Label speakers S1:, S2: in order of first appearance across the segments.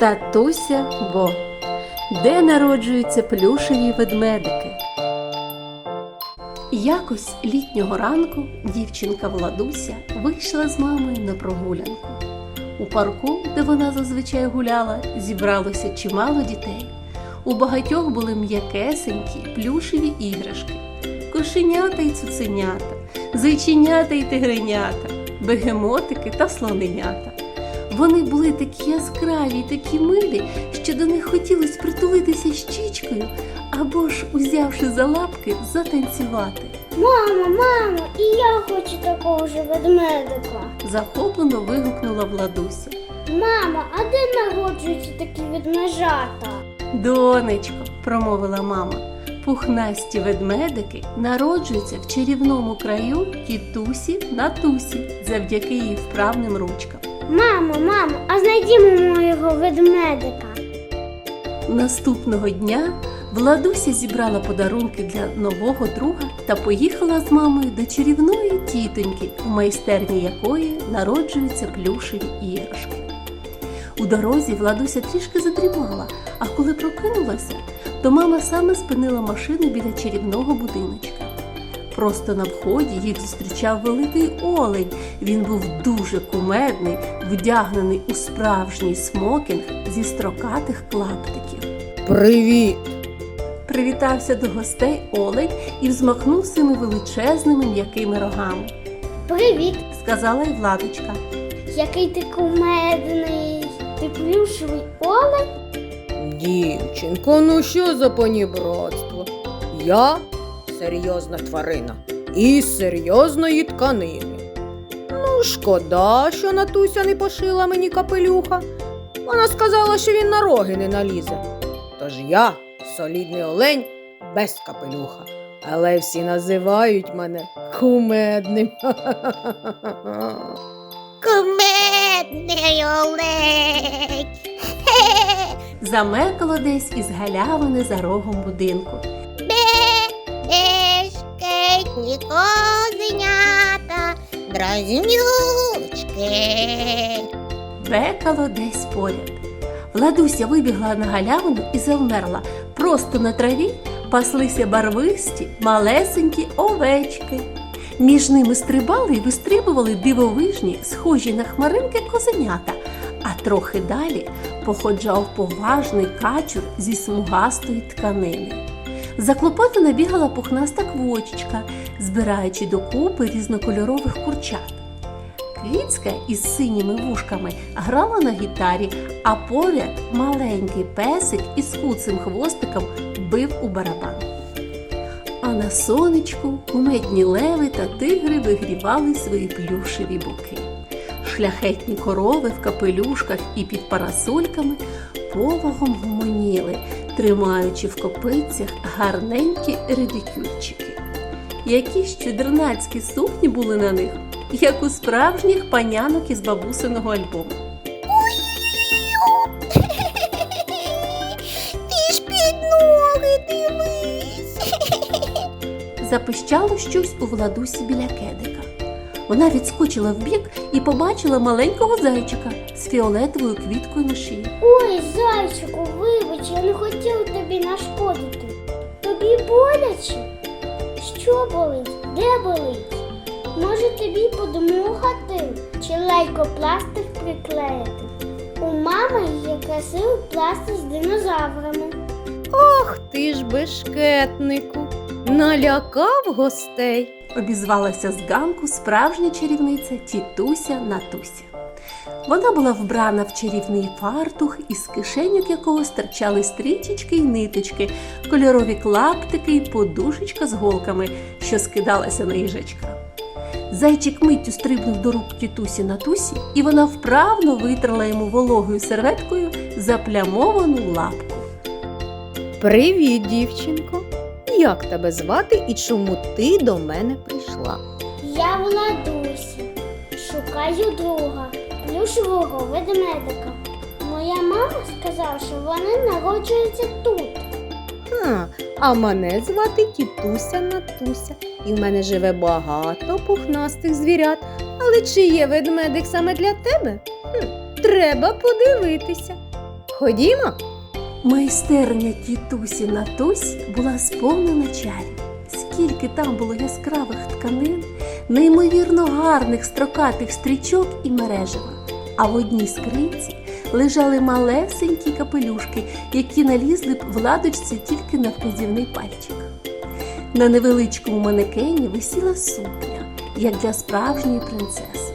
S1: Татуся Бо. Де народжуються плюшеві ведмедики? Якось літнього ранку дівчинка Владуся вийшла з мамою на прогулянку. У парку, де вона зазвичай гуляла, зібралося чимало дітей. У багатьох були м'якесенькі плюшеві іграшки, кошенята й цуценята, зайченята й тигренята, бегемотики та слоненята. Вони були такі яскраві й такі милі, що до них хотілося притулитися щічкою або ж, узявши за лапки, затанцювати.
S2: Мамо, мамо, і я хочу такого ж ведмедика.
S1: Захоплено вигукнула Владуся.
S2: Мамо, а де народжуються такі ведмежата?
S1: Донечко, промовила мама, пухнасті ведмедики народжуються в чарівному краю тітусі Натусі завдяки її вправним ручкам.
S2: Мамо, мамо, а знайдімо моєго ведмедика.
S1: Наступного дня Владуся зібрала подарунки для нового друга та поїхала з мамою до чарівної тітоньки, у майстерні якої народжуються плюшеві іграшки. У дорозі Владуся трішки задрімала, а коли прокинулася, то мама саме спинила машину біля чарівного будиночка. Просто на вході їх зустрічав великий олень. Він був дуже кумедний, вдягнений у справжній смокінг зі строкатих клаптиків.
S3: Привіт!
S1: Привітався до гостей олень і взмахнув своїми величезними м'якими рогами.
S2: Привіт,
S1: Сказала й владочка.
S2: який ти кумедний. Ти плюшевий олень?
S3: Дівчинко, ну що за панібратство? Я серйозна тварина із серйозної тканини. Ну, шкода, що Натуся не пошила мені капелюха. Вона сказала, що він на роги не налізе. Тож я солідний олень без капелюха. Але всі називають мене кумедним.
S2: Кумедний олень.
S1: Замекало десь із галявини за рогом будинку.
S4: Бешкетні козенята, дразнючки.
S1: Бекало десь поряд. Владуся вибігла на галявину і завмерла. Просто на траві паслися барвисті, малесенькі овечки. Між ними стрибали і вистрибували дивовижні, схожі на хмаринки козенята, а трохи далі походжав поважний качур зі смугастої тканини. Заклопотана бігала пухнаста квочечка, збираючи докупи різнокольорових курчат. Квіцька із синіми вушками грала на гітарі, а поряд маленький песик із куцим хвостиком бив у барабан. А на сонечку кумедні леви та тигри вигрівали свої плюшеві боки. Шляхетні корови в капелюшках і під парасольками повагом гомоніли, тримаючи в копицях гарненькі редикюльчики. Які ж чудернацькі сукні були на них, як у справжніх панянок із бабусиного альбому.
S4: Ти ж під ноги дивись.
S1: Запищало щось у владусі біля кедика. Вона відскочила вбік і побачила маленького зайчика з фіолетовою квіткою на шиї.
S2: Ой, зайчику, вибач, я не хотів тобі нашкодити. Тобі боляче? Що болить? Де болить? Може тобі подмухати чи лейкопластик приклеїти? У мами є красивий пластик з динозаврами.
S3: Ох ти ж бешкетнику, налякав гостей.
S1: Обізвалася з ганку справжня чарівниця тітуся Натуся. Вона була вбрана в чарівний фартух, із кишеньок якого стирчали стрічечки й ниточки, кольорові клаптики й подушечка з голками, що скидалася на їжачка. Зайчик миттю стрибнув до рук тітусі Натусі, і вона вправно витрала йому вологою серветкою заплямовану лапку.
S3: Привіт, дівчинко. Як тебе звати і чому ти до мене прийшла?
S2: Я Владуся. Шукаю друга, плюшевого ведмедика. Моя мама сказала, що вони народжуються тут.
S3: А, а мене звати тітуся Натуся, і в мене живе багато пухнастих звірят. Але чи є ведмедик саме для тебе? Хм, Треба подивитися. Ходімо.
S1: Майстерня тітусі Натусі була сповнена чарів. Скільки там було яскравих тканин, неймовірно гарних строкатих стрічок і мережева. А в одній скринці лежали малесенькі капелюшки, які налізли б владочці тільки на вказівний пальчик. На невеличкому манекені висіла сукня, як для справжньої принцеси.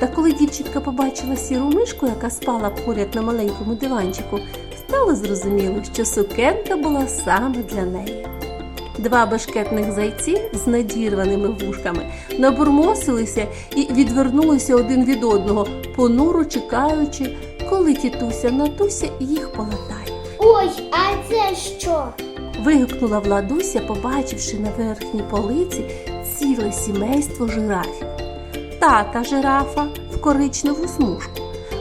S1: Та коли дівчинка побачила сіру мишку, яка спала поряд на маленькому диванчику, стало зрозуміло, що сукенка була саме для неї. Два башкетних зайці з надірваними вушками набурмосилися і відвернулися один від одного, понуро чекаючи, коли тітуся Натуся їх полатає.
S2: Ой, а це що?
S1: Вигукнула Владуся, побачивши на верхній полиці ціле сімейство жирафів. Тата жирафа в коричневу смужку,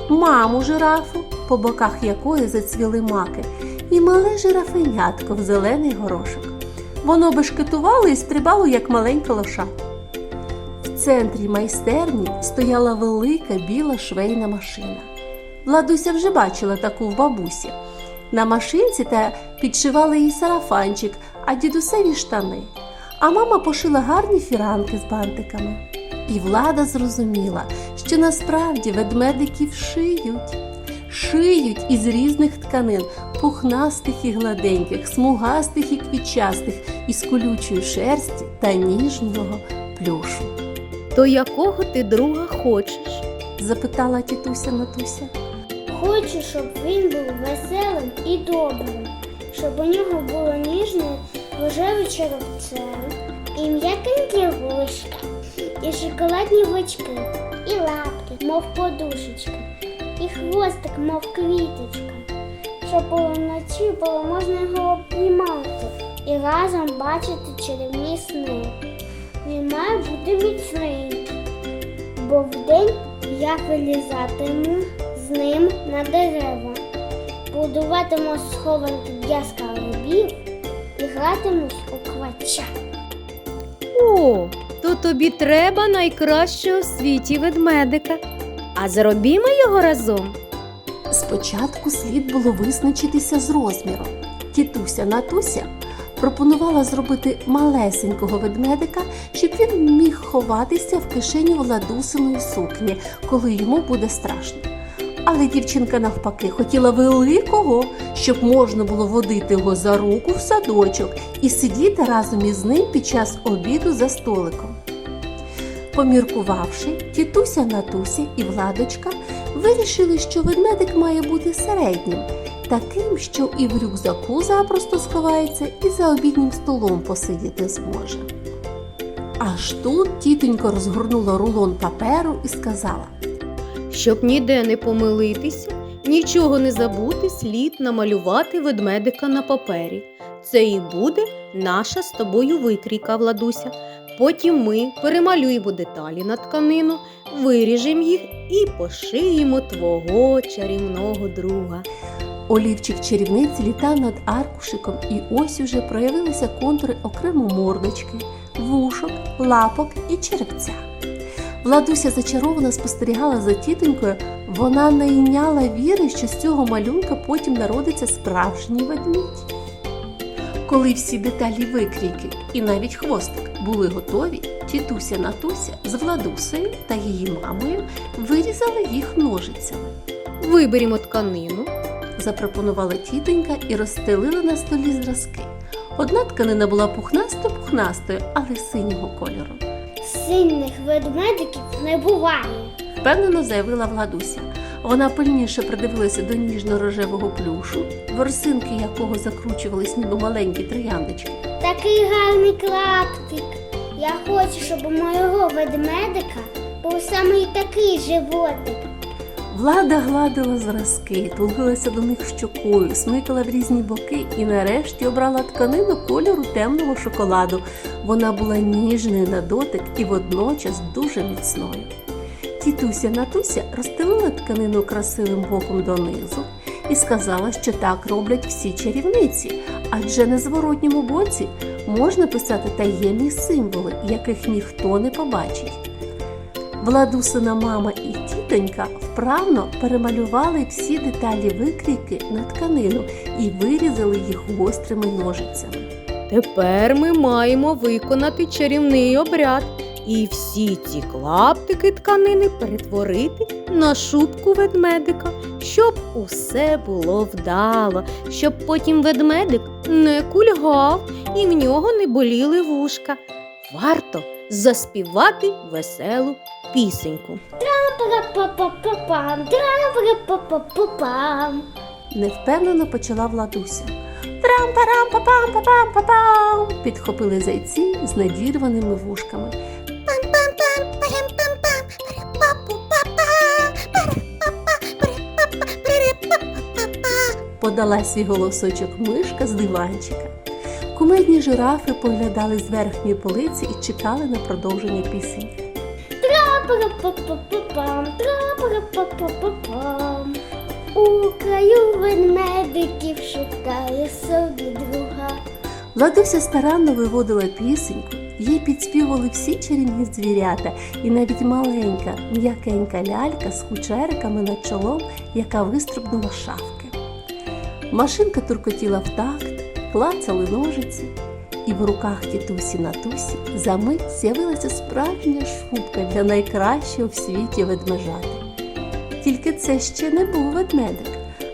S1: маму жирафу, по боках якої зацвіли маки, і мале жирафенятко в зелений горошок. Воно бешкетувало і стрибало, як маленька лоша. Центрі майстерні стояла велика біла швейна машина. Владуся вже бачила таку в бабусі. На машинці та підшивали їй сарафанчик, а дідусеві штани. А мама пошила гарні фіранки з бантиками. І влада зрозуміла, що насправді ведмедиків шиють. Шиють із різних тканин, пухнастих і гладеньких, смугастих і квітчастих, із колючої шерсті та ніжного плюшу.
S3: То якого ти друга хочеш?
S1: запитала тітуся Натуся.
S2: Хочу, щоб він був веселим і добрим, щоб у нього було ніжне рожеве черевце, і м'якенькі вушка, і шоколадні очки, і лапки, мов подушечка, і хвостик, мов квіточка, щоб вночі було можна його обнімати і разом бачити чарівні сни. Він має бути міцний, бо вдень я вилізатиму з ним на дерева, будуватиму схованки для скарбів і гратимусь у квача.
S3: О, то тобі треба найкращого в світі ведмедика. А зробімо його разом.
S1: Спочатку слід було визначитися з розміром. Тітуся Натуся пропонувала зробити малесенького ведмедика, щоб він міг ховатися в кишені владусиної сукні, коли йому буде страшно. Але дівчинка навпаки хотіла великого, щоб можна було водити його за руку в садочок і сидіти разом із ним під час обіду за столиком. Поміркувавши, тітуся Натуся і Владочка вирішили, що ведмедик має бути середнім, таким, що і в рюкзаку запросто сховається, і за обіднім столом посидіти зможе. Аж тут тітонька розгорнула рулон паперу і сказала:
S3: Щоб ніде не помилитися, нічого не забути, слід намалювати ведмедика на папері. Це і буде наша з тобою викрійка, Владуся. Потім ми перемалюємо деталі на тканину, виріжемо їх і пошиємо твого чарівного друга.
S1: Олівчик чарівниці літав над аркушиком, і ось уже проявилися контури окремо мордочки, вушок, лапок і черепця. Владуся зачаровано спостерігала за тітонькою, вона не йняла віри, що з цього малюнка потім народиться справжній ведмідь. Коли всі деталі викрійки і навіть хвостик були готові, тітуся Натуся з Владусею та її мамою вирізали їх ножицями.
S3: Виберімо тканину,
S1: запропонувала тітонька і розстелила на столі зразки. Одна тканина була пухнасто-пухнастою, але синього кольору.
S2: Сильних ведмедиків не буває.
S1: Впевнено заявила Владуся. Вона пильніше придивилася до ніжно-рожевого плюшу, ворсинки якого закручувались ніби маленькі трояндочки.
S2: Такий гарний клаптик. Я хочу, щоб у моєго ведмедика був саме такий животик.
S1: Влада гладила зразки, тулилася до них щокою, смикала в різні боки і нарешті обрала тканину кольору темного шоколаду. Вона була ніжною на дотик і водночас дуже міцною. Тітуся Натуся розстелила тканину красивим боком донизу і сказала, що так роблять всі чарівниці, адже на зворотньому боці можна писати таємні символи, яких ніхто не побачить. Владусина мама і тітонька вправно перемалювали всі деталі викрійки на тканину і вирізали їх гострими ножицями.
S3: Тепер ми маємо виконати чарівний обряд і всі ці клаптики тканини перетворити на шубку ведмедика, щоб усе було вдало, щоб потім ведмедик не кульгав і в нього не боліли вушка. Варто заспівати веселу пісеньку.
S2: Пара-па-па-па-пам, тра-пара-па-па-па-пам.
S1: Невпевнено почала Владуся. Трам-парам-па-пам-па-пам-па-пам! Підхопили зайці з надірваними вушками. Подала свій голосочок мишка з диванчика. Кумедні жирафи поглядали з верхньої полиці і чекали на продовження
S2: тра-пара-па-па-па-пам. У краю ведмедиків шукає собі друга.
S1: Владуся старанно виводила пісеньку, їй підспівували всі чарівні звірята, і навіть маленька, м'якенька лялька з кучериками над чолом, яка вистрибнула з шафки. Машинка туркотіла в такт, клацали ножиці, і в руках тітусі Натусі за мить з'явилася справжня шубка для найкращого в світі ведмежати. Тільки це ще не був ведмедик.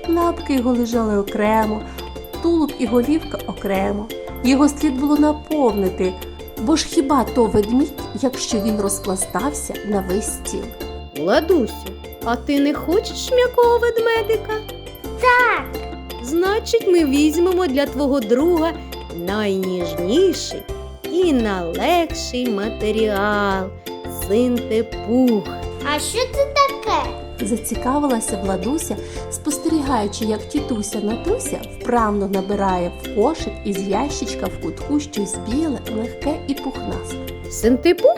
S1: Лапки його лежали окремо, тулуб і голівка окремо. Його слід було наповнити, бо ж хіба то ведмідь, якщо він розпластався на весь стіл?
S3: Ладусю, а ти не хочеш м'якого ведмедика?
S2: Так,
S3: Значить, ми візьмемо для твого друга найніжніший і найлегший матеріал синтепух.
S2: а що це таке?
S1: Зацікавилася Владуся, спостерігаючи, як тітуся Натуся вправно набирає в кошик із ящичка в кутку щось біле, легке і пухнасте.
S3: Синтепух?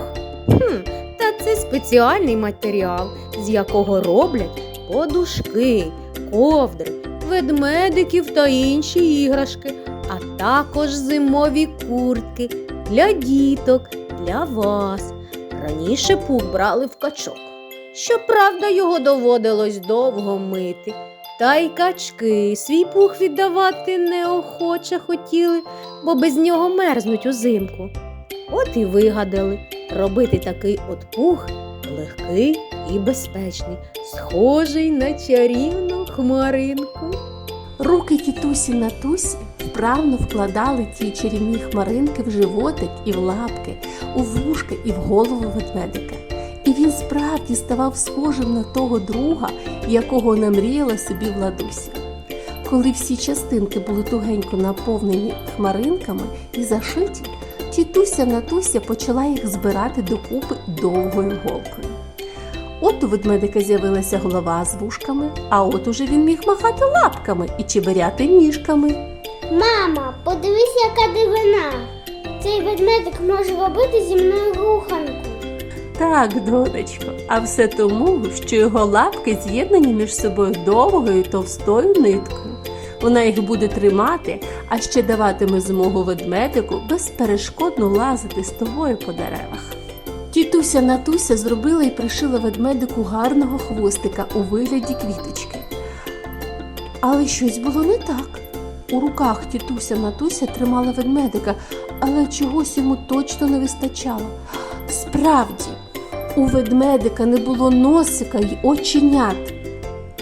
S3: Хм, та це спеціальний матеріал, з якого роблять подушки, ковдри, ведмедиків та інші іграшки, а також зимові куртки для діток, для вас. Раніше пух брали в качок. Щоправда, його доводилось довго мити. Та й качки свій пух віддавати неохоче хотіли, бо без нього мерзнуть узимку. От і вигадали робити такий от пух легкий і безпечний, схожий на чарівну хмаринку.
S1: Руки тітусі Натусі вправно вкладали ті чарівні хмаринки в животик і в лапки, у вушка і в голову ведмедика. І він справді ставав схожим на того друга, якого намріяла собі Владуся. Коли всі частинки були тугенько наповнені хмаринками і зашиті, тітуся Натуся почала їх збирати докупи довгою голкою. От у ведмедика з'явилася голова з вушками, а от уже він міг махати лапками і чебиряти ніжками.
S2: Мама, подивись, яка дивина. Цей ведмедик може робити зі мною руханку.
S1: Так, донечко, а все тому, що його лапки з'єднані між собою довгою товстою ниткою. Вона їх буде тримати, а ще даватиме змогу ведмедику безперешкодно лазити з тобою по деревах. Тітуся Натуся зробила і пришила ведмедику гарного хвостика у вигляді квіточки. Але щось було не так. У руках тітуся Натуся тримала ведмедика, але чогось йому точно не вистачало. Справді, у ведмедика не було носика й оченят.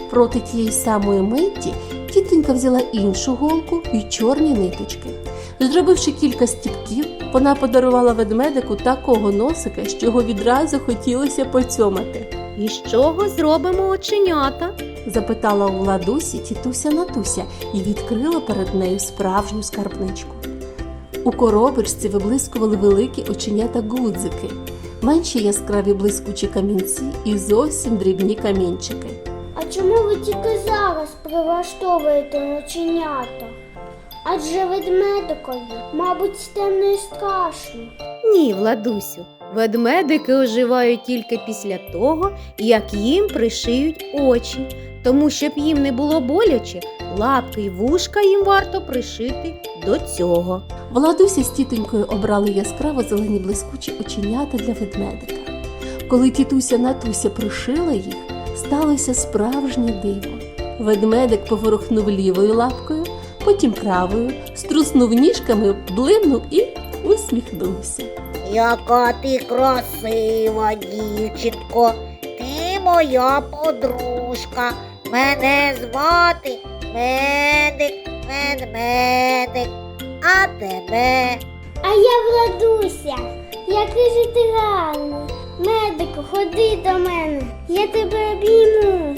S1: Проти тієї самої миті тітонька взяла іншу голку і чорні ниточки. Зробивши кілька стіпків, вона подарувала ведмедику такого носика, що його відразу хотілося поцьомати.
S3: І з чого зробимо оченята?
S1: запитала у Ладусі тітуся Натуся і відкрила перед нею справжню скарбничку. У коробочці виблискували великі оченята гудзики, менші яскраві блискучі камінці і зовсім дрібні камінчики.
S2: А чому ви тільки зараз прилаштовуєте оченята? Адже ведмедикові, мабуть, темно і страшно.
S3: Ні, Владусю, ведмедики оживають тільки після того, як їм пришиють очі. Тому, щоб їм не було боляче, лапки й вушка їм варто пришити до цього.
S1: Владуся з тітонькою обрали яскраво зелені блискучі оченята для ведмедика. Коли тітуся Натуся пришила їх, сталося справжнє диво. Ведмедик поворухнув лівою лапкою, потім правою, струснув ніжками, блимнув і усміхнувся.
S4: Яка ти красива, дівчинко. Ти моя подружка. Мене звати Медик, Медмедик. А тебе?
S2: А я Владуся. Який же ти гарний. Медику, ходи до мене. Я тебе обійму.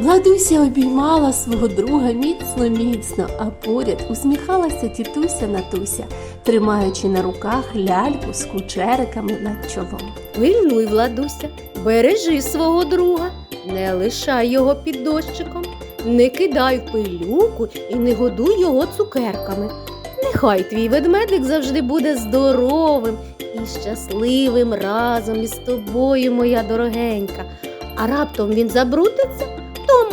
S1: Владуся обіймала свого друга міцно міцно, а поряд усміхалася тітуся Натуся, тримаючи на руках ляльку з кучериками над чолом.
S3: Пильнуй, Владуся, бережи свого друга, не лишай його під дощиком, не кидай пилюку і не годуй його цукерками. Нехай твій ведмедик завжди буде здоровим і щасливим разом із тобою, моя дорогенька. А раптом він забрудниться, то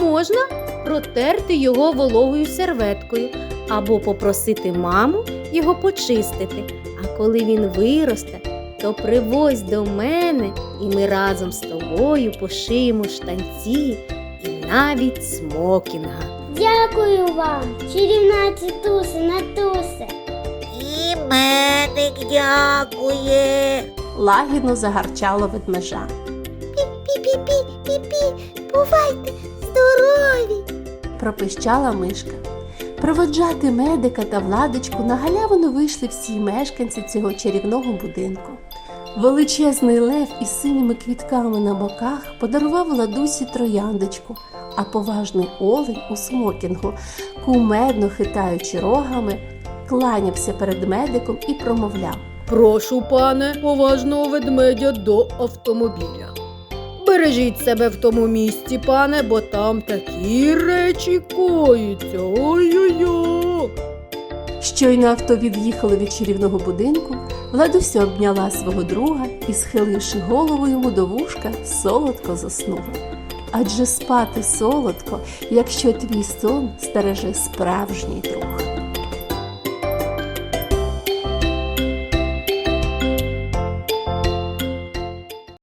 S3: можна протерти його вологою серветкою або попросити маму його почистити. А коли він виросте, то привозь до мене, і ми разом з тобою пошиємо штанці і навіть смокінга.
S2: Дякую вам, чарівна тітуся, Натусе.
S4: І медик дякує.
S1: Лагідно загарчало ведмежа.
S4: Пі-пі-пі, пі-пі, бувайте.
S1: Пропищала мишка. Проводжати медика та владочку на галявину вийшли всі мешканці цього чарівного будинку. Величезний лев із синіми квітками на боках подарував ладусі трояндочку, а поважний олень у смокінгу, кумедно хитаючи рогами, кланявся перед медиком і промовляв.
S3: Прошу, пане, поважного ведмедя до автомобіля. Бережіть себе в тому місці, пане, бо там такі речі коїться. Ой-ой-ой.
S1: Щойно авто від'їхало від чарівного будинку, Владуся обняла свого друга і, схиливши голову йому до вушка, солодко заснула. Адже спати солодко, якщо твій сон стереже справжній друг.